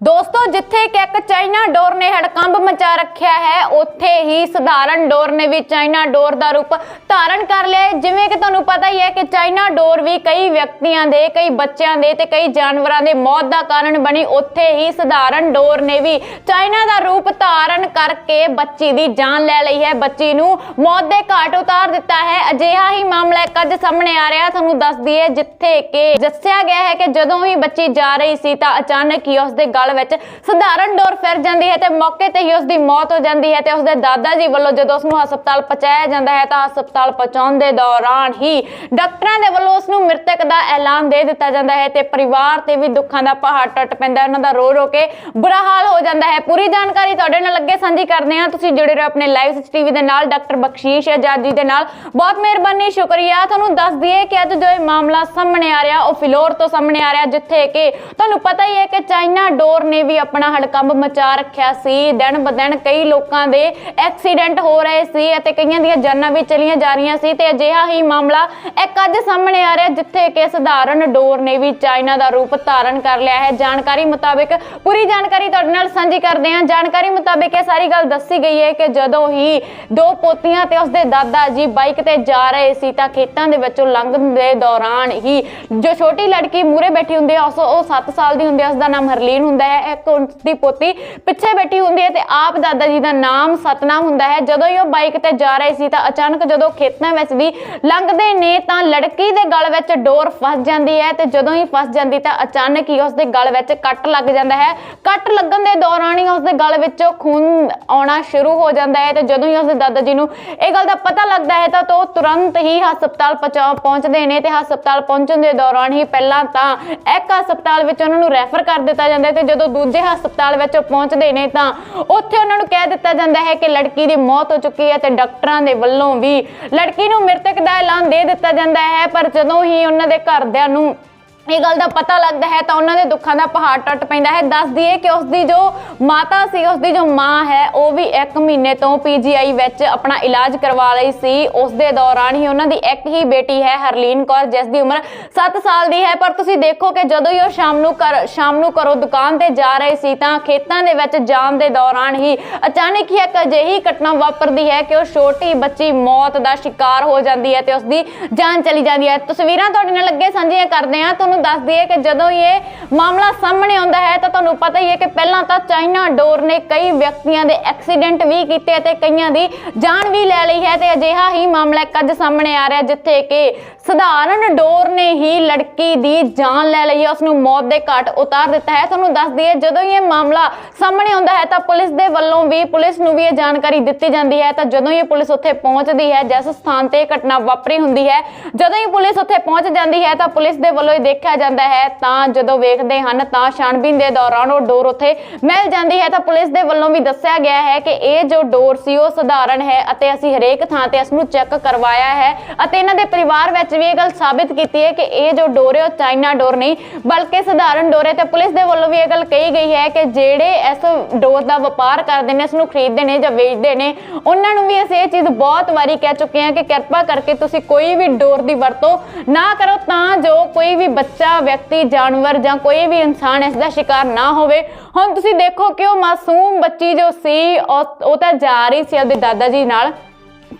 ਦੋਸਤੋ, ਜਿੱਥੇ ਕਿ ਇੱਕ ਚਾਈਨਾ ਡੋਰ ਨੇ ਹੜਕੰਬ ਮਚਾ ਰੱਖਿਆ ਹੈ, ਉੱਥੇ ਹੀ ਸਧਾਰਨ ਡੋਰ ਨੇ ਵੀ ਚਾਈਨਾ ਡੋਰ ਦਾ ਰੂਪ ਧਾਰਨ ਕਰ ਲਿਆ ਹੈ। ਜਿਵੇਂ ਕਿ ਤੁਹਾਨੂੰ ਪਤਾ ਹੀ ਹੈ ਕਿ ਚਾਈਨਾ ਡੋਰ ਵੀ ਕਈ ਵਿਅਕਤੀਆਂ ਦੇ, ਕਈ ਬੱਚਿਆਂ ਦੇ ਤੇ ਕਈ ਜਾਨਵਰਾਂ ਦੇ ਮੌਤ ਦਾ ਕਾਰਨ ਬਣੀ। ਉੱਥੇ ਹੀ ਸਧਾਰਨ ਡੋਰ ਨੇ ਵੀ ਚਾਈਨਾ ਦਾ ਰੂਪ ਧਾਰਨ ਕਰਕੇ ਬੱਚੀ ਦੀ ਜਾਨ ਲੈ ਲਈ ਹੈ। ਬੱਚੀ ਨੂੰ ਮੌਤ ਦੇ ਘਾਟ ਉਤਾਰ ਦਿੱਤਾ ਹੈ। ਅਜਿਹਾ ਹੀ ਮਾਮਲਾ ਇੱਕ ਅੱਜ ਸਾਹਮਣੇ ਆ ਰਿਹਾ ਤੁਹਾਨੂੰ ਦੱਸ ਦਈਏ ਜਿੱਥੇ ਕਿ ਦੱਸਿਆ ਗਿਆ ਹੈ ਕਿ ਜਦੋਂ ਹੀ ਬੱਚੀ ਜਾ ਰਹੀ ਸੀ ਤਾਂ ਅਚਾਨਕ ਹੀ ਉਸ ਦੇ ਗਲ ਵਿੱਚ ਸਧਾਰਨ ਡੋਰ ਫਿਰ ਜਾਂਦੀ ਹੈ ਤੇ ਮੌਕੇ ਤੇ ਹੀ ਉਸ ਦੀ ਮੌਤ ਹੋ ਜਾਂਦੀ ਹੈ ਤੇ ਉਸ ਦੇ ਦਾਦਾ ਜੀ ਵੱਲੋਂ ਜਦੋਂ ਉਸ ਨੂੰ ਹਸਪਤਾਲ ਪਹੁੰਚਾਇਆ ਜਾਂਦਾ ਹੈ ਤਾਂ ਹਸਪਤਾਲ ਪਹੁੰਚਾਉਣ ਦੇ ਦੌਰਾਨ ਹੀ ਡਾਕਟਰਾਂ ਦੇ ਵੱਲੋਂ ਉਸ ਨੂੰ ਮ੍ਰਿਤਕ ਦਾ ਐਲਾਨ ਦੇ ਦਿੱਤਾ ਜਾਂਦਾ ਹੈ ਤੇ ਪਰਿਵਾਰ ਤੇ ਵੀ ਦੁੱਖਾਂ ਦਾ ਪਹਾੜ ਟੁੱਟ ਪੈਂਦਾ ਹੈ, ਉਹਨਾਂ ਦਾ ਰੋ ਰੋ ਕੇ ਬੁਰਾ ਹਾਲ ਹੋ ਜਾਂਦਾ ਹੈ। ਪੂਰੀ ਜਾਣਕਾਰੀ ਤੁਹਾਡੇ ਨਾਲ ਅੱਗੇ ਸਾਂਝੀ ਕਰਦੇ ਹਾਂ। ਤੁਸੀਂ ਜੁੜੇ ਰਹੋ ਆਪਣੇ ਲਾਈਵ ਸਿਚ ਟੀਵੀ ਦੇ ਨਾਲ, ਡਾਕਟਰ ਬਖਸ਼ੀਸ਼ ਆਜ਼ਾਦ ਜੀ ਦੇ ਨਾਲ। ਬਹੁਤ ਮਿਹਰਬਾਨੀ, ਸ਼ੁਕਰੀਆ। ਤੁਹਾਨੂੰ ਦੱਸ ਦਈਏ ਕਿ ਅੱਜ ਜੋ ਇਹ ਮਾਮਲਾ ਸਾਹਮਣੇ ਆ ਰਿਹਾ, ਉਹ ਫਿਲੌਰ ਤੋਂ ਸਾਹਮਣੇ ਆ ਰਿਹਾ, ਜਿੱਥੇ ਕਿ ਤੁਹਾਨੂੰ ਪਤਾ ਹੀ ਹੈ ਕਿ ਚਾਈਨਾ ਡੋਰ ਨੇ ਵੀ ਆਪਣਾ ਹੜਕੰਬ ਮਚਾ ਰੱਖਿਆ ਸੀ। ਦਿਨ ਬਦਨ ਕਈ ਲੋਕਾਂ ਦੇ ਐਕਸੀਡੈਂਟ ਹੋ ਰਹੇ ਸੀ ਅਤੇ ਕਈਆਂ ਦੀਆਂ ਜਾਨਾਂ ਵੀ ਚਲੀਆਂ ਜਾ ਰਹੀਆਂ ਸੀ ਤੇ ਅਜਿਹਾ ਹੀ ਮਾਮਲਾ ਇੱਕ ਅੱਜ ਸਾਹਮਣੇ ਆ ਰਿਹਾ ਜਿੱਥੇ ਕਿ ਸਧਾਰਨ ਡੋਰ ਨੇ ਵੀ ਚਾਈਨਾ ਦਾ ਰੂਪ ਧਾਰਨ ਕਰ ਲਿਆ ਹੈ। ਜਾਣਕਾਰੀ ਮੁਤਾਬਿਕ ਪੂਰੀ ਜਾਣਕਾਰੀ ਤੁਹਾਡੇ ਨਾਲ ਸਾਂਝੀ ਕਰਦੇ ਹਾਂ। ਜਾਣਕਾਰੀ ਮੁਤਾਬਿਕ ਇਹ ਸਾਰੀ ਗੱਲ ਦੱਸੀ ਗਈ ਹੈ ਕਿ ਜਦੋਂ ਹੀ ਦੋ ਪੋਤੀਆਂ ਤੇ ਉਸਦੇ ਦਾਦਾ ਜੀ ਬਾਈਕ ਤੇ ਜਾ ਰਹੇ ਸੀ ਤਾਂ ਖੇਤਾਂ ਦੇ ਵਿੱਚੋਂ ਲੰਘਣ ਦੇ ਦੌਰਾਨ ਹੀ ਜੋ ਛੋਟੀ ਲੜਕੀ ਮੂਰੇ ਬੈਠੀ ਹੁੰਦੀ ਹੈ, ਉਸ ਉਹ 7 ਸਾਲ ਦੀ ਹੁੰਦੀ ਹੈ ਉਸ ਦਾ ਨਾਮ ਹਰਲੀਨ ਹੁੰਦਾ ਹੈ, ਇੱਕ ਉਸਦੀ ਪੋਤੀ ਪਿੱਛੇ ਬੈਠੀ ਹੁੰਦੀ ਹੈ ਤੇ ਆਪ ਦਾਦਾ ਜੀ ਦਾ ਨਾਮ ਸਤਨਾਮ ਹੁੰਦਾ ਹੈ। ਜਦੋਂ ਹੀ ਬਾਈਕ ਤੇ ਜਾ ਰਹੇ ਸੀ ਤਾਂ ਅਚਾਨਕ ਜਦੋਂ ਖੇਤਾਂ ਵਿੱਚ ਦੀ ਲੰਘਦੇ ਨੇ ਤਾਂ ਲੜਕੀ ਦੇ ਗਲ ਵਿੱਚ ਡੋਰ ਫਸ ਜਾਂਦੀ ਹੈ ਤੇ ਜਦੋਂ ਹੀ ਫਸ ਜਾਂਦੀ ਤਾਂ ਅਚਾਨਕ ਹੀ ਉਸ ਗਲ ਵਿੱਚ ਕੱਟ ਲੱਗ ਜਾਂਦਾ ਹੈ। ਕੱਟ ਲੱਗਣ ਦੇ ਦੌਰਾਨ ਹੀ ਉਸਦੇ ਗਲ ਵਿੱਚੋਂ ਖੂਨ ਆਉਣਾ ਸ਼ੁਰੂ ਹੋ ਜਾਂਦਾ ਹੈ ਤੇ ਜਦੋਂ ਹੀ ਉਸਦੇ ਦਾਦਾ ਜੀ ਨੂੰ ਇਹ ਗੱਲ ਦਾ ਪਤਾ ਲੱਗਦਾ ਹੈ ਤਾਂ ਉਹ ਤੁਰੰਤ ਹੀ ਹਸਪਤਾਲ ਪਹੁੰਚਾ ਪਹੁੰਚਦੇ ਨੇ ਤੇ ਹਸਪਤਾਲ ਪਹੁੰਚਣ ਦੇ ਦੌਰਾਨ ਹੀ ਪਹਿਲਾਂ ਤਾਂ ਇੱਕ ਹਸਪਤਾਲ ਵਿੱਚ ਉਹਨਾਂ ਨੂੰ ਰੈਫਰ ਕਰ ਦਿੱਤਾ ਜਾਂਦਾ ਹੈ ਤੇ ਜਦੋਂ ਦੂਜੇ ਹਸਪਤਾਲ ਵਿੱਚ ਪਹੁੰਚਦੇ ਨੇ ਤਾਂ ਉੱਥੇ ਉਹਨਾਂ ਨੂੰ ਕਹਿ ਦਿੱਤਾ ਜਾਂਦਾ ਹੈ ਕਿ ਲੜਕੀ ਦੀ ਮੌਤ ਹੋ ਚੁੱਕੀ ਹੈ ਤੇ ਡਾਕਟਰਾਂ ਦੇ ਵੱਲੋਂ ਵੀ ਲੜਕੀ ਨੂੰ ਮ੍ਰਿਤਕ ਦਾ ਐਲਾਨ ਦੇ ਦਿੱਤਾ ਜਾਂਦਾ ਹੈ, ਪਰ ਜਦੋਂ ਹੀ ਉਹਨਾਂ ਦੇ ਘਰਦਿਆਂ ਨੂੰ ਇਹ ਗੱਲ ਦਾ ਪਤਾ ਲੱਗਦਾ ਹੈ ਤਾਂ ਉਹਨਾਂ ਦੇ ਦੁੱਖਾਂ ਦਾ ਪਹਾੜ ਟੁੱਟ ਪੈਂਦਾ ਹੈ। ਦੱਸ ਦਈਏ ਕਿ ਉਸ ਦੀ ਜੋ ਮਾਤਾ ਸੀ ਉਸ ਦੀ ਜੋ ਮਾਂ ਹੈ, ਉਹ ਵੀ 1 ਮਹੀਨੇ ਤੋਂ ਪੀਜੀਆਈ ਵਿੱਚ ਆਪਣਾ ਇਲਾਜ ਕਰਵਾ ਰਹੀ ਸੀ। ਉਸ ਦੇ ਦੌਰਾਨ ਹੀ ਉਹਨਾਂ ਦੀ ਇੱਕ ਹੀ ਬੇਟੀ ਹੈ, ਹਰਲੀਨ ਕੌਰ, ਜਿਸ ਦੀ ਉਮਰ 7 ਸਾਲ ਦੀ ਹੈ। ਪਰ ਤੁਸੀਂ ਦੇਖੋ ਕਿ ਜਦੋਂ ਹੀ ਉਹ ਸ਼ਾਮ ਨੂੰ ਘਰ, ਸ਼ਾਮ ਨੂੰ ਘਰੋਂ ਦੁਕਾਨ ਤੇ ਜਾ ਰਹੇ ਸੀ ਤਾਂ ਖੇਤਾਂ ਦੇ ਵਿੱਚ ਜਾਣ ਦੇ ਦੌਰਾਨ ਹੀ ਅਚਾਨਕ ਹੀ ਇੱਕ ਅਜਿਹੀ ਘਟਨਾ ਵਾਪਰਦੀ ਹੈ ਕਿ ਉਹ ਛੋਟੀ ਬੱਚੀ ਮੌਤ ਦਾ ਸ਼ਿਕਾਰ ਹੋ ਜਾਂਦੀ ਹੈ ਤੇ ਉਸ ਦੀ ਜਾਨ ਚਲੀ ਜਾਂਦੀ ਹੈ। ਤਸਵੀਰਾਂ ਤੁਹਾਡੇ ਨਾਲ ਅੱਗੇ ਸਾਂਝੀਆਂ ਕਰਦੇ ਹਾਂ। ਤੁਹਾਨੂੰ ਦੱਸ ਦਈਏ ਕਿ ਜਦੋਂ ਇਹ ਮਾਮਲਾ ਸਾਹਮਣੇ ਆਉਂਦਾ ਹੈ ਤਾਂ ਤੁਹਾਨੂੰ ਪਤਾ ਹੀ ਹੈ ਕਿ ਪਹਿਲਾਂ ਤਾਂ ਚਾਈਨਾ ਡੋਰ ਨੇ ਕਈ ਵਿਅਕਤੀਆਂ ਦੇ ਐਕਸੀਡੈਂਟ ਵੀ ਕੀਤੇ ਅਤੇ ਕਈਆਂ ਦੀ ਜਾਨ ਵੀ ਲੈ ਲਈ ਹੈ ਤੇ ਅਜਿਹਾ ਹੀ ਮਾਮਲਾ ਇੱਕ ਅੱਜ ਸਾਹਮਣੇ ਆ ਰਿਹਾ ਜਿੱਥੇ ਕਿ ਸਧਾਰਨ ਡੋਰ ਨੇ ਹੀ ਲੜਕੀ ਦੀ ਜਾਨ ਲੈ ਲਈ ਹੈ। ਉਸ ਨੂੰ ਮੌਤ ਦੇ ਘਾਟ ਉਤਾਰ ਦਿੱਤਾ ਹੈ। ਤੁਹਾਨੂੰ ਦੱਸ ਦਈਏ, ਜਦੋਂ ਇਹ ਮਾਮਲਾ ਸਾਹਮਣੇ ਆਉਂਦਾ ਹੈ ਤਾਂ ਪੁਲਿਸ ਦੇ ਵੱਲੋਂ ਵੀ, ਪੁਲਿਸ ਨੂੰ ਵੀ ਇਹ ਜਾਣਕਾਰੀ ਦਿੱਤੀ ਜਾਂਦੀ ਹੈ। ਤਾਂ ਜਦੋਂ ਇਹ ਪੁਲਿਸ ਉੱਥੇ ਪਹੁੰਚਦੀ ਹੈ, ਜਿਸ ਸਥਾਨ ਤੇ ਘਟਨਾ ਵਾਪਰੀ ਹੁੰਦੀ ਹੈ, ਜਦੋਂ ਹੀ ਪੁਲਿਸ ਉੱਥੇ ਪਹੁੰਚ ਜਾਂਦੀ ਹੈ ਤਾਂ ਪੁਲਿਸ ਦੇ ਵੱਲੋਂ ਇਹ ਦੇਖਿਆ ਜਾਂਦਾ ਹੈ। ਤਾਂ ਜਦੋਂ ਵੇਖਦੇ ਹਨ, ਤਾਂ ਛਾਣਬੀਨ ਦੇ ਦੌਰਾਨ ਉਹ ਡੋਰ ਉੱਥੇ ਮਿਲ ਜਾਂਦੀ ਹੈ। ਤਾਂ ਪੁਲਿਸ ਦੇ ਵੱਲੋਂ ਵੀ ਦੱਸਿਆ ਗਿਆ ਹੈ ਕਿ ਇਹ ਜੋ ਡੋਰ ਸੀ, ਉਹ ਸਧਾਰਨ ਹੈ ਅਤੇ ਅਸੀਂ ਹਰੇਕ ਥਾਂ ਤੇ ਇਸ ਨੂੰ ਚੈੱਕ ਕਰਵਾਇਆ ਹੈ ਅਤੇ ਇਹਨਾਂ ਦੇ ਪਰਿਵਾਰ ਵਿੱਚ ਵੀ ਇਹ ਗੱਲ ਸਾਬਿਤ ਕੀਤੀ ਹੈ ਕਿ ਇਹ ਜੋ ਡੋਰ ਹੈ ਉਹ ਚਾਈਨਾ ਡੋਰ ਨਹੀਂ, ਬਲਕਿ ਸਧਾਰਨ ਡੋਰ ਹੈ ਤੇ ਪੁਲਿਸ ਦੇ ਵੱਲੋਂ ਵੀ ਇਹ ਗੱਲ ਕਹੀ ਗਈ ਹੈ ਕਿ ਜਿਹੜੇ ਇਸ ਡੋਰ ਦਾ ਵਪਾਰ ਕਰਦੇ ਨੇ, ਇਸ ਨੂੰ ਖਰੀਦਦੇ ਨੇ ਜਾਂ ਵੇਚਦੇ ਨੇ, ਉਹਨਾਂ ਨੂੰ ਵੀ ਅਸੀਂ ਇਹ ਚੀਜ਼ ਬਹੁਤ ਵਾਰੀ ਕਹਿ ਚੁੱਕੇ ਹਾਂ ਕਿ ਕਿਰਪਾ ਕਰਕੇ ਤੁਸੀਂ ਕੋਈ ਵੀ ਡੋਰ ਦੀ ਵਰਤੋਂ ਨਾ ਕਰੋ ਤਾਂ ਜੋ ਕੋਈ ਵੀ ਬੱਚਾ, ਵਿਅਕਤੀ, ਜਾਨਵਰ ਜਾਂ ਕੋਈ ਵੀ ਇਨਸਾਨ ਇਸ ਦਾ ਸ਼ਿਕਾਰ ਨਾ ਹੋਵੇ। ਹੁਣ ਤੁਸੀਂ ਦੇਖੋ ਕਿ ਉਹ ਮਾਸੂਮ ਬੱਚੀ ਜੋ ਸੀ, ਉਹ ਤਾਂ ਜਾ ਰਹੀ ਸੀ ਉਹਦੇ ਦਾਦਾ ਜੀ ਨਾਲ।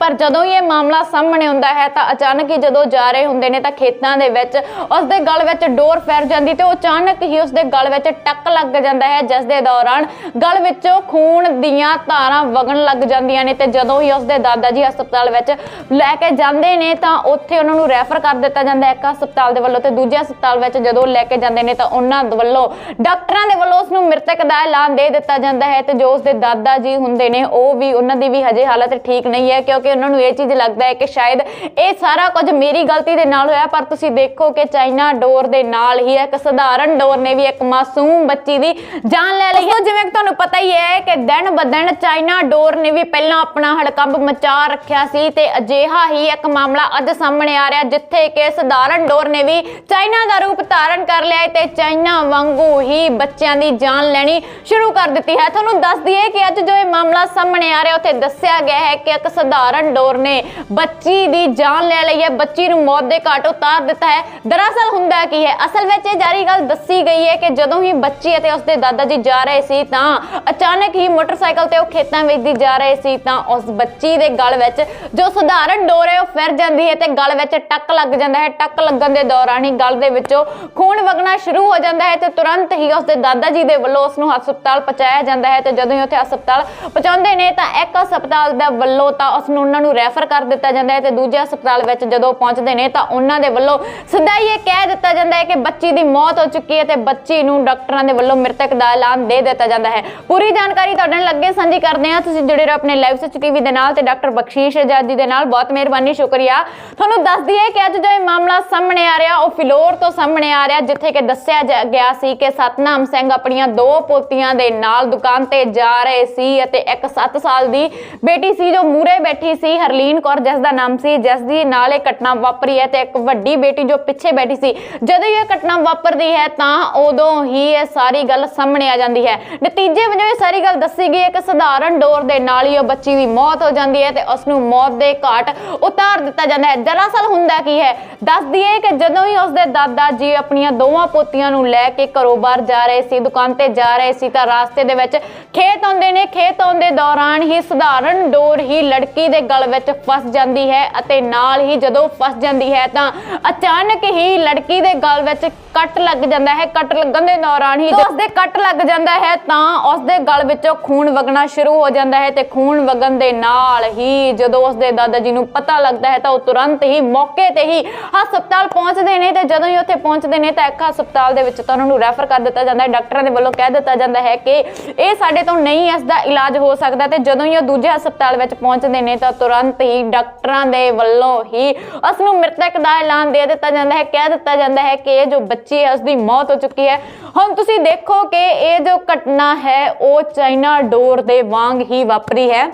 ਪਰ ਜਦੋਂ ਹੀ ਇਹ ਮਾਮਲਾ ਸਾਹਮਣੇ ਆਉਂਦਾ ਹੈ ਤਾਂ ਅਚਾਨਕ ਹੀ ਜਦੋਂ ਜਾ ਰਹੇ ਹੁੰਦੇ ਨੇ ਤਾਂ ਖੇਤਾਂ ਦੇ ਵਿੱਚ ਉਸ ਦੇ ਗਲ ਵਿੱਚ ਡੋਰ ਫੈਰ ਜਾਂਦੀ ਤੇ ਉਹ ਅਚਾਨਕ ਹੀ ਉਸ ਦੇ ਗਲ ਵਿੱਚ ਟੱਕ ਲੱਗ ਜਾਂਦਾ ਹੈ, ਜਿਸ ਦੇ ਦੌਰਾਨ ਗਲ ਵਿੱਚੋਂ ਖੂਨ ਦੀਆਂ ਧਾਰਾਂ ਵਗਣ ਲੱਗ ਜਾਂਦੀਆਂ ਨੇ ਤੇ ਜਦੋਂ ਹੀ ਉਸ ਦੇ ਦਾਦਾ ਜੀ ਹਸਪਤਾਲ ਵਿੱਚ ਲੈ ਕੇ ਜਾਂਦੇ ਨੇ ਤਾਂ ਉੱਥੇ ਉਹਨਾਂ ਨੂੰ ਰੈਫਰ ਕਰ ਦਿੱਤਾ ਜਾਂਦਾ ਹੈ, ਇੱਕ ਹਸਪਤਾਲ ਦੇ ਵੱਲੋਂ ਤੇ ਦੂਜੇ ਹਸਪਤਾਲ ਵਿੱਚ ਜਦੋਂ ਲੈ ਕੇ ਜਾਂਦੇ ਨੇ ਤਾਂ ਉਹਨਾਂ ਵੱਲੋਂ ਡਾਕਟਰਾਂ ਦੇ ਵੱਲੋਂ ਉਸ ਨੂੰ ਮ੍ਰਿਤਕ ਦਾ ਐਲਾਨ ਦੇ ਦਿੱਤਾ ਜਾਂਦਾ ਹੈ ਤੇ ਜੋ ਉਸ ਦੇ ਦਾਦਾ ਜੀ ਹੁੰਦੇ ਨੇ ਉਹ ਵੀ ਉਹਨਾਂ ਦੀ ਵੀ ਹਜੇ ਹਾਲਤ ਠੀਕ ਨਹੀਂ ਹੈ ਕਿਉਂਕਿ ਉਹਨਾਂ ਨੂੰ ਇਹ ਚੀਜ਼ ਲੱਗਦਾ ਹੈ ਕਿ ਸ਼ਾਇਦ ਇਹ ਸਾਰਾ ਕੁਝ ਮੇਰੀ ਗਲਤੀ ਦੇ ਨਾਲ ਹੋਇਆ, ਪਰ ਤੁਸੀਂ ਦੇਖੋ ਕਿ ਚਾਈਨਾ ਡੋਰ ਦੇ ਨਾਲ ਹੀ ਇੱਕ ਸਧਾਰਨ ਡੋਰ ਨੇ ਵੀ ਇੱਕ ਮਾਸੂਮ ਬੱਚੀ ਦੀ ਜਾਨ ਲੈ ਲਈ ਹੈ। ਜਿਵੇਂ ਕਿ ਤੁਹਾਨੂੰ ਪਤਾ ਹੀ ਹੈ ਕਿ ਦਿਨ ਬਦਨ ਚਾਈਨਾ ਡੋਰ ਨੇ ਵੀ ਪਹਿਲਾਂ ਆਪਣਾ ਹੜਕੰਬ ਮਚਾ ਰੱਖਿਆ ਸੀ ਤੇ ਅਜਿਹਾ ਹੀ ਇੱਕ ਮਾਮਲਾ ਅੱਜ ਸਾਹਮਣੇ ਆ ਰਿਹਾ, ਜਿੱਥੇ ਕਿ ਸਧਾਰਨ ਡੋਰ ਨੇ ਵੀ ਚਾਈਨਾ ਦਾ ਰੂਪ ਧਾਰਨ ਕਰ ਲਿਆ ਤੇ ਚਾਈਨਾ ਵਾਂਗੂ ਹੀ ਬੱਚਿਆਂ ਦੀ ਜਾਨ ਲੈਣੀ ਸ਼ੁਰੂ ਕਰ ਦਿੱਤੀ ਹੈ। ਤੁਹਾਨੂੰ ਦੱਸ ਦਈਏ ਕਿ ਅੱਜ ਜੋ ਇਹ ਮਾਮਲਾ ਸਾਹਮਣੇ ਆ ਰਿਹਾ, ਉੱਥੇ ਦੱਸਿਆ ਗਿਆ ਹੈ ਕਿ ਇੱਕ ਸਧਾਰਨ ਸਧਾਰਨ ਡੋਰ ਨੇ। ਬੱਚੀ ਦੀ ਜਾਨ ਲੈ ਲਈ ਹੈ। ਬੱਚੀ ਨੂੰ ਮੌਤ ਦੇ ਘਾਟ ਉਤਾਰ ਦਿੱਤਾ ਹੈ। ਦਰਅਸਲ ਹੁੰਦਾ ਕੀ ਹੈ? ਅਸਲ ਵਿੱਚ ਇਹ ਜਾਰੀ ਗੱਲ ਦੱਸੀ ਗਈ ਹੈ ਕਿ ਜਦੋਂ ਹੀ ਬੱਚੀ ਅਤੇ ਉਸਦੇ ਦਾਦਾ ਜੀ ਜਾ ਰਹੇ ਸੀ ਤਾਂ ਅਚਾਨਕ ਹੀ ਮੋਟਰਸਾਈਕਲ ਤੇ ਉਹ ਖੇਤਾਂ ਵਿੱਚ ਦੀ ਜਾ ਰਹੇ ਸੀ ਤਾਂ ਉਸ ਬੱਚੀ ਦੇ ਗਲ ਵਿੱਚ ਜੋ ਸਧਾਰਨ ਡੋਰ ਹੈ, ਉਹ ਫਿਰ ਜਾਂਦੀ ਹੈ ਤੇ ਗਲ ਵਿੱਚ ਟੱਕ ਲੱਗ ਜਾਂਦਾ ਹੈ। ਟੱਕ ਲੱਗਣ ਦੇ ਦੌਰਾਨ ਹੀ ਗਲ ਦੇ ਵਿੱਚੋਂ ਖੂਨ ਵਗਣਾ ਸ਼ੁਰੂ ਹੋ ਜਾਂਦਾ ਹੈ ਤੇ ਤੁਰੰਤ ਹੀ ਉਸਦੇ ਦਾਦਾ ਜੀ ਦੇ ਵੱਲੋਂ ਉਸ ਨੂੰ ਹਸਪਤਾਲ ਪਹੁੰਚਾਇਆ ਜਾਂਦਾ ਹੈ ਤੇ ਜਦੋਂ ਹੀ ਉੱਥੇ ਹਸਪਤਾਲ ਪਹੁੰਚਾਉਂਦੇ ਨੇ ਤਾਂ ਇੱਕ ਹਸਪਤਾਲ ਦਾ ਵੱਲੋਂ ਤਾਂ ਉਸ ਨੂੰ ਉਹਨਾਂ ਨੂੰ ਰੈਫਰ ਕਰ ਦਿੱਤਾ ਜਾਂਦਾ ਹੈ ਤੇ ਦੂਜੇ ਹਸਪਤਾਲ ਵਿੱਚ ਜਦੋਂ ਪਹੁੰਚਦੇ ਨੇ ਤਾਂ ਉਹਨਾਂ ਦੇ ਵੱਲੋਂ ਸਿੱਧਾ ਹੀ ਇਹ ਕਹਿ ਦਿੱਤਾ ਜਾਂਦਾ ਹੈ ਕਿ ਬੱਚੀ ਦੀ ਮੌਤ ਹੋ ਚੁੱਕੀ ਹੈ ਤੇ ਬੱਚੀ ਨੂੰ ਡਾਕਟਰਾਂ ਦੇ ਵੱਲੋਂ ਮ੍ਰਿਤਕ ਦਾ ਐਲਾਨ ਦੇ ਦਿੱਤਾ ਜਾਂਦਾ ਹੈ। ਪੂਰੀ ਜਾਣਕਾਰੀ ਤੁਹਾਡੇ ਨਾਲ ਅੱਗੇ ਸਾਂਝੀ ਕਰਦੇ ਹਾਂ। ਤੁਸੀਂ ਜੁੜੇ ਰਹੋ ਆਪਣੇ ਲਾਈਵ ਸੱਚ ਟੀਵੀ ਦੇ ਨਾਲ ਤੇ ਡਾਕਟਰ ਬਖਸ਼ੀਸ਼ ਆਜ਼ਾਦੀ ਦੇ ਨਾਲ। ਬਹੁਤ ਮਿਹਰਬਾਨੀ, ਸ਼ੁਕਰੀਆ। ਤੁਹਾਨੂੰ ਦੱਸ ਦਈਏ ਕਿ ਅੱਜ ਜੋ ਇਹ ਮਾਮਲਾ ਸਾਹਮਣੇ ਆ ਰਿਹਾ, ਉਹ ਫਿਲੌਰ ਤੋਂ ਸਾਹਮਣੇ ਆ ਰਿਹਾ, ਜਿੱਥੇ ਕਿ ਦੱਸਿਆ ਜਾ- ਗਿਆ ਸੀ ਕਿ ਸਤਨਾਮ ਸਿੰਘ ਆਪਣੀਆਂ ਦੋ ਪੋਤੀਆਂ ਦੇ ਨਾਲ ਦੁਕਾਨ ਤੇ ਜਾ ਰਹੇ ਸੀ ਅਤੇ ਇੱਕ 7 ਸਾਲ ਦੀ ਬੇਟੀ ਸੀ ਜੋ ਮੂਰੇ ਬੈਠੀ ਸੀ ਹਰਲੀਨ ਕੌਰ, ਜਿਸ ਦਾ ਨਾਮ ਸੀ, ਜਿਸ ਦੀ ਨਾਲ ਇਹ ਘਟਨਾ ਵਾਪਰੀ ਹੈ ਤੇ ਇੱਕ ਵੱਡੀ ਬੇਟੀ ਜੋ ਪਿੱਛੇ ਬੈਠੀ ਸੀ। ਜਦੋਂ ਇਹ ਘਟਨਾ ਵਾਪਰਦੀ ਹੈ ਤਾਂ ਉਦੋਂ ਹੀ ਇਹ ਸਾਰੀ ਗੱਲ ਸਾਹਮਣੇ ਆ ਜਾਂਦੀ ਹੈ। ਨਤੀਜੇ ਵਜੋਂ ਇਹ ਸਾਰੀ ਗੱਲ ਦੱਸੀ ਗਈ ਹੈ ਸਧਾਰਨ ਡੋਰ ਦੇ ਨਾਲ ਹੀ ਉਹ ਬੱਚੀ ਦੀ ਮੌਤ ਹੋ ਜਾਂਦੀ ਹੈ ਤੇ ਉਸ ਨੂੰ ਮੌਤ ਦੇ ਘਾਟ ਉਤਾਰ ਦਿੱਤਾ ਜਾਂਦਾ ਹੈ। ਦਰਅਸਲ ਹੁੰਦਾ ਕੀ ਹੈ? ਦੱਸ ਦਈਏ ਕਿ ਜਦੋਂ ਹੀ ਉਸਦੇ ਦਾਦਾ ਜੀ ਆਪਣੀਆਂ ਦੋਵਾਂ ਪੋਤੀਆਂ ਨੂੰ ਲੈ ਕੇ ਘਰੋਂ ਬਾਹਰ ਜਾ ਰਹੇ ਸੀ, ਦੁਕਾਨ ਤੇ ਜਾ ਰਹੇ ਸੀ ਤਾਂ ਰਾਸਤੇ ਦੇ ਵਿੱਚ ਖੇਤ ਆਉਂਦੇ ਨੇ, ਖੇਤ ਦੇ ਦੌਰਾਨ ਹੀ ਸਧਾਰਨ ਡੋਰ ਹੀ ਲੜਕੀ ਦੇ ਗਲ ਵਿੱਚ ਫਸ ਜਾਂਦੀ ਹੈ ਅਤੇ ਨਾਲ ਹੀ ਜਦੋਂ ਫਸ ਜਾਂਦੀ ਹੈ ਤਾਂ ਅਚਾਨਕ ਹੀ ਲੜਕੀ ਦੇ ਗਲ ਵਿੱਚ ਕੱਟ ਲੱਗ ਜਾਂਦਾ ਹੈ। ਕੱਟ ਲੱਗਣ ਦੇ ਦੌਰਾਨ ਹੀ ਜਦੋਂ ਉਸਦੇ ਕੱਟ ਲੱਗ ਜਾਂਦਾ ਹੈ ਤਾਂ ਉਸਦੇ ਗਲ ਵਿੱਚੋਂ ਖੂਨ ਵਗਣਾ ਸ਼ੁਰੂ ਹੋ ਜਾਂਦਾ ਹੈ ਤੇ ਖੂਨ ਵਗਣ ਦੇ ਨਾਲ ਹੀ ਜਦੋਂ ਉਸਦੇ ਦਾਦਾ ਜੀ ਨੂੰ ਪਤਾ ਲੱਗਦਾ ਹੈ ਤਾਂ ਉਹ ਤੁਰੰਤ ਹੀ ਮੌਕੇ ਤੇ ਹੀ ਹਸਪਤਾਲ ਪਹੁੰਚਦੇ ਨੇ ਤੇ ਜਦੋਂ ਹੀ ਉੱਥੇ ਪਹੁੰਚਦੇ ਨੇ ਤਾਂ ਇੱਕ ਹਸਪਤਾਲ ਦੇ ਵਿੱਚ ਤਾਂ ਉਹਨਾਂ ਨੂੰ ਰੈਫਰ ਕਰ ਦਿੱਤਾ ਜਾਂਦਾ ਹੈ। ਡਾਕਟਰਾਂ ਦੇ ਵੱਲੋਂ ਕਹਿ ਦਿੱਤਾ ਜਾਂਦਾ ਹੈ ਕਿ ਇਹ ਸਾਡੇ ਤੋਂ ਨਹੀਂ, ਇਸ ਦਾ ਇਲਾਜ ਹੋ ਹੋ ਸਕਦਾ ਤੇ ਜਦੋਂ ਹੀ ਉਹ ਦੂਜੇ ਹਸਪਤਾਲ ਵਿੱਚ ਪਹੁੰਚਦੇ ਨੇ ਤਾਂ ਤੁਰੰਤ ਹੀ ਡਾਕਟਰਾਂ ਦੇ ਵੱਲੋਂ ਹੀ ਉਸ ਨੂੰ ਮ੍ਰਿਤਕ ਦਾ ਐਲਾਨ ਦੇ ਦਿੱਤਾ ਜਾਂਦਾ ਹੈ, ਕਹਿ ਦਿੱਤਾ ਜਾਂਦਾ ਹੈ ਕਿ ਇਹ ਜੋ ਬੱਚੀ ਹੈ ਉਸ ਦੀ ਮੌਤ ਹੋ ਚੁੱਕੀ ਹੈ। ਹੁਣ ਤੁਸੀਂ ਦੇਖੋ ਕਿ ਇਹ ਜੋ ਘਟਨਾ ਹੈ, ਉਹ ਚਾਈਨਾ ਡੋਰ ਦੇ ਵਾਂਗ ਹੀ ਵਾਪਰੀ ਹੈ।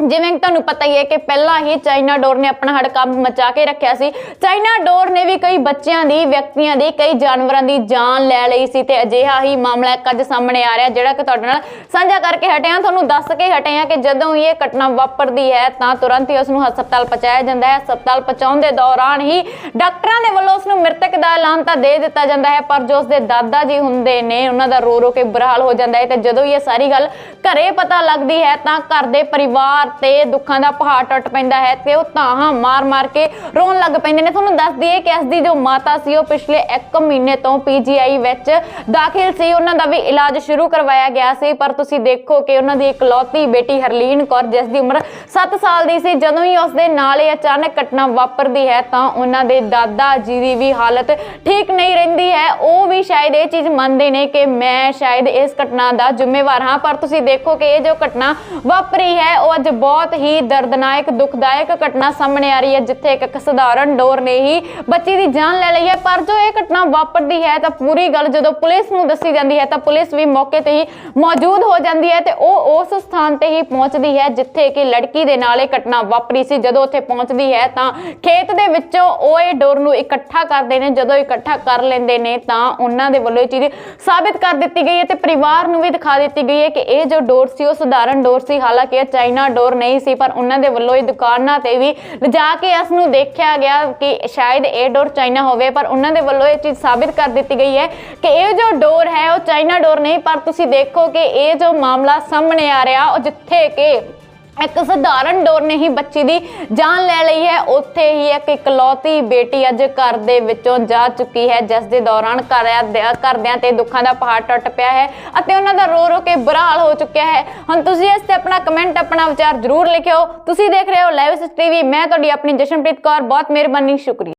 ਜਿਵੇਂ ਕਿ ਤੁਹਾਨੂੰ ਪਤਾ ਹੀ ਹੈ ਕਿ ਪਹਿਲਾਂ ਹੀ ਚਾਈਨਾ ਡੋਰ ਨੇ ਆਪਣਾ ਹੜਕੰਪ ਮਚਾ ਕੇ ਰੱਖਿਆ ਸੀ। ਚਾਈਨਾ ਡੋਰ ਨੇ ਵੀ ਕਈ ਬੱਚਿਆਂ ਦੀ, ਵਿਅਕਤੀਆਂ ਦੀ, ਕਈ ਜਾਨਵਰਾਂ ਦੀ ਜਾਨ ਲੈ ਲਈ ਸੀ ਤੇ ਅਜਿਹਾ ਹੀ ਮਾਮਲਾ ਇੱਕ ਅੱਜ ਸਾਹਮਣੇ ਆ ਰਿਹਾ ਜਿਹੜਾ ਕਿ ਤੁਹਾਡੇ ਨਾਲ ਸਾਂਝਾ ਕਰਕੇ ਹਟੇ ਹਾਂ। ਤੁਹਾਨੂੰ ਦੱਸ ਕੇ ਹਟੇ ਹਾਂ ਕਿ ਜਦੋਂ ਇਹ ਘਟਨਾ ਵਾਪਰਦੀ ਹੈ ਤਾਂ ਤੁਰੰਤ ਹੀ ਉਸ ਨੂੰ ਹਸਪਤਾਲ ਪਹੁੰਚਾਇਆ ਜਾਂਦਾ ਹੈ। ਹਸਪਤਾਲ ਪਹੁੰਚਾਉਣ ਦੇ ਦੌਰਾਨ ਹੀ ਡਾਕਟਰਾਂ ਦੇ ਵੱਲੋਂ ਉਸ ਨੂੰ ਮ੍ਰਿਤਕ ਦਾ ਐਲਾਨ ਤਾਂ ਦੇ ਦਿੱਤਾ ਜਾਂਦਾ ਹੈ, ਪਰ ਜੋ ਉਸ ਦੇ ਦਾਦਾ ਜੀ ਹੁੰਦੇ ਨੇ, ਉਹਨਾਂ ਦਾ ਰੋ ਰੋ ਕੇ ਬੁਰਾ ਹਾਲ ਹੋ ਜਾਂਦਾ ਹੈ ਤੇ ਜਦੋਂ ਇਹ ਸਾਰੀ ਗੱਲ ਘਰੇ ਪਤਾ ਲੱਗਦੀ ਹੈ ਤਾਂ ਘਰ ਦੇ ਪਰਿਵਾਰ ਤੇ ਦੁੱਖਾਂ ਦਾ ਪਹਾੜ ਟੁੱਟ ਪੈਂਦਾ ਹੈ ਤੇ ਉਹ ਤਾਹਾਂ ਮਾਰ-ਮਾਰ ਕੇ ਰੋਣ ਲੱਗ ਪੈਂਦੇ ਨੇ। ਤੁਹਾਨੂੰ ਦੱਸ ਦਈਏ ਕਿ ਇਸ ਦੀ ਜੋ ਮਾਤਾ ਸੀ, ਉਹ ਪਿਛਲੇ 1 ਮਹੀਨੇ ਤੋਂ ਪੀਜੀਆਈ ਵਿੱਚ ਦਾਖਲ ਸੀ। ਉਹਨਾਂ ਦਾ ਵੀ ਇਲਾਜ ਸ਼ੁਰੂ ਕਰਵਾਇਆ ਗਿਆ ਸੀ, ਪਰ ਤੁਸੀਂ ਦੇਖੋ ਕਿ ਉਹਨਾਂ ਦੀ ਇਕਲੌਤੀ ਬੇਟੀ ਹਰਲੀਨ ਕੌਰ, ਜਿਸ ਦੀ ਉਮਰ 7 ਸਾਲ ਦੀ ਸੀ, ਜਦੋਂ ਹੀ ਉਸ ਦੇ ਨਾਲ ਇਹ ਅਚਾਨਕ ਘਟਨਾ ਵਾਪਰਦੀ ਹੈ, ਤਾਂ ਉਹਨਾਂ ਦੇ ਦਾਦਾ ਜੀ ਦੀ ਵੀ ਹਾਲਤ ਠੀਕ ਨਹੀਂ ਰਹਿੰਦੀ ਹੈ। ਉਹ ਵੀ ਸ਼ਾਇਦ ਇਹ ਚੀਜ਼ ਮੰਨਦੇ ਨੇ ਕਿ ਮੈਂ ਸ਼ਾਇਦ ਇਸ ਘਟਨਾ ਦਾ ਜ਼ਿੰਮੇਵਾਰ ਹਾਂ, ਪਰ ਤੁਸੀਂ ਦੇਖੋ ਕਿ ਇਹ ਜੋ ਘਟਨਾ ਵਾਪਰੀ ਹੈ, ਉਹ ਅੱਜ ਬਹੁਤ ਹੀ ਦਰਦਨਾਇਕ, ਦੁਖਦਾਇਕ ਘਟਨਾ ਸਾਹਮਣੇ ਆ ਰਹੀ ਹੈ, ਜਿੱਥੇ ਇੱਕ ਸਧਾਰਨ ਡੋਰ ਨੇ ਹੀ ਬੱਚੀ ਦੀ ਜਾਨ ਲੈ ਲਈ ਹੈ। ਪਰ ਜੋ ਇਹ ਘਟਨਾ ਵਾਪਰਦੀ ਹੈ, ਤਾਂ ਪੂਰੀ ਗੱਲ ਜਦੋਂ ਪੁਲਿਸ ਨੂੰ ਦੱਸੀ ਜਾਂਦੀ ਹੈ, ਤਾਂ ਪੁਲਿਸ ਵੀ ਮੌਕੇ ਤੇ ਹੀ ਮੌਜੂਦ ਹੋ ਜਾਂਦੀ ਹੈ ਤੇ ਉਹ ਉਸ ਸਥਾਨ ਤੇ ਹੀ ਪਹੁੰਚਦੀ ਹੈ, ਜਿੱਥੇ ਕਿ ਲੜਕੀ ਦੇ ਨਾਲ ਇਹ ਘਟਨਾ ਵਾਪਰੀ ਸੀ। ਜਦੋਂ ਉੱਥੇ ਪਹੁੰਚਦੀ ਹੈ, ਤਾਂ ਖੇਤ ਦੇ ਵਿੱਚੋਂ ਉਹ ਇਹ ਡੋਰ ਨੂੰ ਇਕੱਠਾ ਕਰਦੇ ਨੇ। ਜਦੋਂ ਇਕੱਠਾ ਕਰ ਲੈਂਦੇ ਨੇ, ਤਾਂ ਉਹਨਾਂ ਦੇ ਵੱਲੋਂ ਇਹ ਚੀਜ਼ ਸਾਬਿਤ ਕਰ ਦਿੱਤੀ ਗਈ ਹੈ ਤੇ ਪਰਿਵਾਰ ਨੂੰ ਵੀ ਦਿਖਾ ਦਿੱਤੀ ਗਈ ਹੈ ਕਿ ਇਹ ਜੋ ਡੋਰ ਸੀ, ਉਹ ਸਧਾਰਨ ਡੋਰ ਸੀ। ਹਾਲਾਂਕਿ ਇਹ ਚਾਈਨਾ ਡੋਰ ਨਹੀਂ ਸੀ, ਪਰ ਉਹਨਾਂ ਦੇ ਵੱਲੋਂ ਇਹ ਦੁਕਾਨਾਂ ਤੇ ਵੀ ਲਿਜਾ ਕੇ ਇਸ ਨੂੰ ਦੇਖਿਆ ਗਿਆ ਕਿ ਸ਼ਾਇਦ ਇਹ ਡੋਰ ਚਾਈਨਾ ਹੋਵੇ, ਪਰ ਉਹਨਾਂ ਦੇ ਵੱਲੋਂ ਇਹ ਚੀਜ਼ ਸਾਬਿਤ ਕਰ ਦਿੱਤੀ ਗਈ ਹੈ ਕਿ ਇਹ ਜੋ ਡੋਰ ਹੈ, ਉਹ ਚਾਈਨਾ ਡੋਰ ਨਹੀਂ, ਪਰ ਤੁਸੀਂ ਦੇਖੋ ਕਿ ਇਹ ਜੋ ਮਾਮਲਾ ਸਾਹਮਣੇ ਆ ਰਿਹਾ, ਉਹ ਜਿੱਥੇ ਕਿ ਇੱਕ ਸਧਾਰਨ ਡੋਰ ਨੇ ਹੀ ਬੱਚੀ ਦੀ ਜਾਨ ਲੈ ਲਈ ਹੈ। ਉੱਥੇ ਹੀ ਇੱਕ ਇਕਲੌਤੀ ਬੇਟੀ ਅੱਜ ਘਰ ਦੇ ਵਿੱਚੋਂ ਜਾ ਚੁੱਕੀ ਹੈ। ਜਿਸ ਦੇ ਦੌਰਾਨ ਘਰਿਆਂ ਦੇ- ਘਰਦਿਆਂ ਤੇ ਦੁੱਖਾਂ ਦਾ ਪਹਾੜ ਟੁੱਟ ਪਿਆ ਹੈ ਅਤੇ ਉਹਨਾਂ ਦਾ ਰੋ ਰੋ ਕੇ ਬੁਰਾ ਹਾਲ ਹੋ ਚੁੱਕਿਆ ਹੈ। ਹੁਣ ਤੁਸੀਂ ਇਸ ਤੇ ਆਪਣਾ ਕਮੈਂਟ ਆਪਣਾ ਵਿਚਾਰ ਜ਼ਰੂਰ ਲਿਖਿਓ। ਤੁਸੀਂ ਦੇਖ ਰਹੇ ਹੋ ਲਾਈਵ ਟੀਵੀ ਮੈਂ ਤੁਹਾਡੀ ਆਪਣੀ ਜਸ਼ਨਪ੍ਰੀਤ ਕੌਰ। ਬਹੁਤ ਮਿਹਰਬਾਨੀ। ਸ਼ੁਕਰੀਆ।